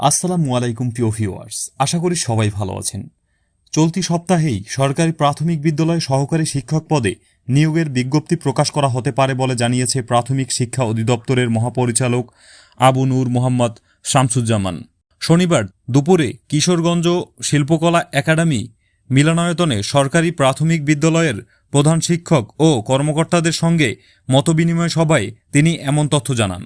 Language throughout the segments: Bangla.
আসসালামু আলাইকুম, প্রিয় ভিউয়ার্স। আশা করি সবাই ভালো আছেন। চলতি সপ্তাহেই সরকারি প্রাথমিক বিদ্যালয় সহকারী শিক্ষক পদে নিয়োগের বিজ্ঞপ্তি প্রকাশ করা হতে পারে বলে জানিয়েছে প্রাথমিক শিক্ষা অধিদপ্তরের মহাপরিচালক আবু নূর মোহাম্মদ শামসুজ্জামান। শনিবার দুপুরে কিশোরগঞ্জ শিল্পকলা একাডেমি মিলনায়তনে সরকারি প্রাথমিক বিদ্যালয়ের প্রধান শিক্ষক ও কর্মকর্তাদের সঙ্গে মতবিনিময় সভায় তিনি এমন তথ্য জানান।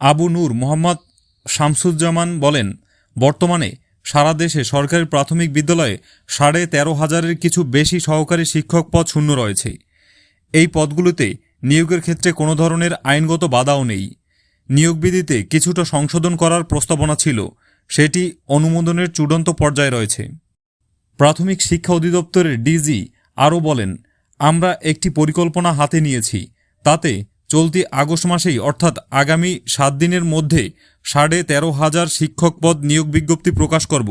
আবু নূর মোহাম্মদ শামসুজ্জামান বলেন, বর্তমানে সারা দেশে সরকারি প্রাথমিক বিদ্যালয়ে সাড়ে তেরো হাজারের কিছু বেশি সহকারী শিক্ষক পদ শূন্য রয়েছে। এই পদগুলোতে নিয়োগের ক্ষেত্রে কোনো ধরনের আইনগত বাধাও নেই। নিয়োগ বিধিতে কিছুটা সংশোধন করার প্রস্তাবনা ছিল, সেটি অনুমোদনের চূড়ান্ত পর্যায়ে রয়েছে। প্রাথমিক শিক্ষা অধিদপ্তরের ডিজি আরও বলেন, আমরা একটি পরিকল্পনা হাতে নিয়েছি, তাতে চলতি আগস্ট মাসেই, অর্থাৎ আগামী সাত দিনের মধ্যে সাড়ে তেরো হাজার শিক্ষক পদ নিয়োগ বিজ্ঞপ্তি প্রকাশ করব।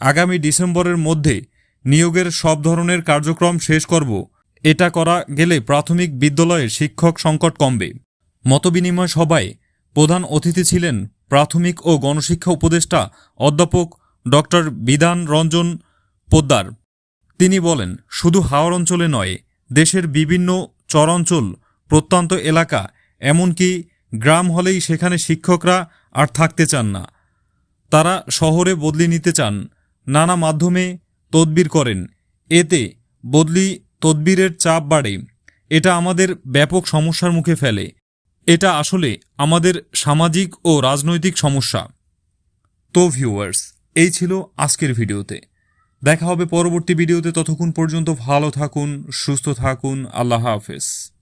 আগামী ডিসেম্বরের মধ্যে নিয়োগের সব ধরনের কার্যক্রম শেষ করব। এটা করা গেলে প্রাথমিক বিদ্যালয়ে শিক্ষক সংকট কমবে। মতবিনিময় সভায় প্রধান অতিথি ছিলেন প্রাথমিক ও গণশিক্ষা উপদেষ্টা অধ্যাপক ডক্টর বিধান রঞ্জন পোদ্দার। তিনি বলেন, শুধু হাওড় অঞ্চলে নয়, দেশের বিভিন্ন চরাঞ্চল প্রত্যন্ত এলাকা, এমনকি গ্রাম হলেই সেখানে শিক্ষকরা আর থাকতে চান না। তারা শহরে বদলি নিতে চান, নানা মাধ্যমে তদবির করেন। এতে বদলি তদবিরের চাপ বাড়ে। এটা আমাদের ব্যাপক সমস্যার মুখে ফেলে। এটা আসলে আমাদের সামাজিক ও রাজনৈতিক সমস্যা। তো ভিউয়ার্স, এই ছিল আজকের ভিডিওতে। দেখা হবে পরবর্তী ভিডিওতে। ততক্ষণ পর্যন্ত ভালো থাকুন, সুস্থ থাকুন। আল্লাহ হাফেজ।